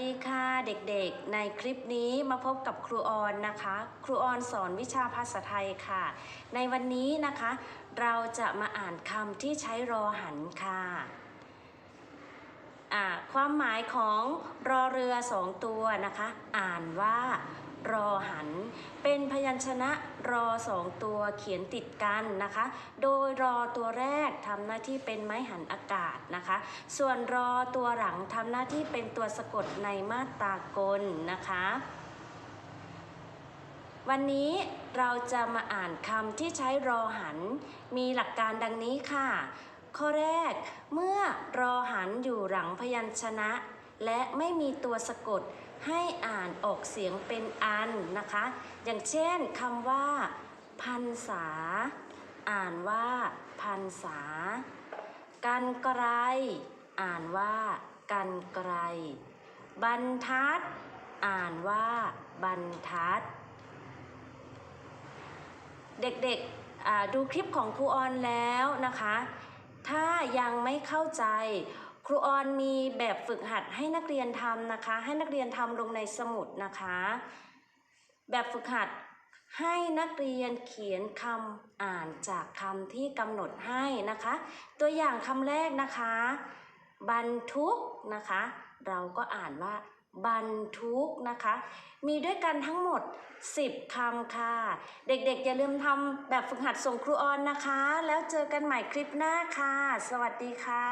สวัสดีค่ะเด็กๆ ในคลิปนี้มาพบกับครูออนนะคะ ครูออนสอนวิชาภาษาไทยค่ะ ในวันนี้นะคะ เราจะมาอ่านคำที่ใช้รอหันค่ะ ความหมายของรอเรือสองตัวนะคะ อ่านว่ารอหัน เป็นพยัญชนะรอสองตัวเขียนติดกันนะคะ โดยรอตัวแรกทำหน้าที่เป็นไม้หันอากาศนะคะ ส่วนรอตัวหลังทำหน้าที่เป็นตัวสะกดในมาตรากลนะคะ วันนี้เราจะมาอ่านคำที่ใช้รอหัน มีหลักการดังนี้ค่ะ ข้อแรก เมื่อรอหันอยู่หลังพยัญชนะ และไม่มีตัวสะกดให้อ่านออกเสียงเป็นอันนะคะ อย่างเช่นคำว่า พันษา อ่านว่า พันษา กันไกร อ่านว่า กันไกร บรรทัด อ่านว่า บรรทัด เด็กๆดูคลิปของครูออนแล้วนะคะ ถ้ายังไม่เข้าใจ ครูออนมีแบบฝึกหัดให้นักเรียนทำนะคะ ให้นักเรียนทำลงในสมุดนะคะ แบบฝึกหัดให้นักเรียนเขียนคำอ่านจากคำที่กำหนดให้นะคะ ตัวอย่างคำแรกนะคะ บรรทุกนะคะ เราก็อ่านว่า บรรทุกนะคะ มีด้วยกันทั้งหมด 10 คำค่ะ เด็กๆ อย่าลืมทำแบบฝึกหัดส่งครูออนนะคะ แล้วเจอกันใหม่คลิปหน้าค่ะ สวัสดีค่ะ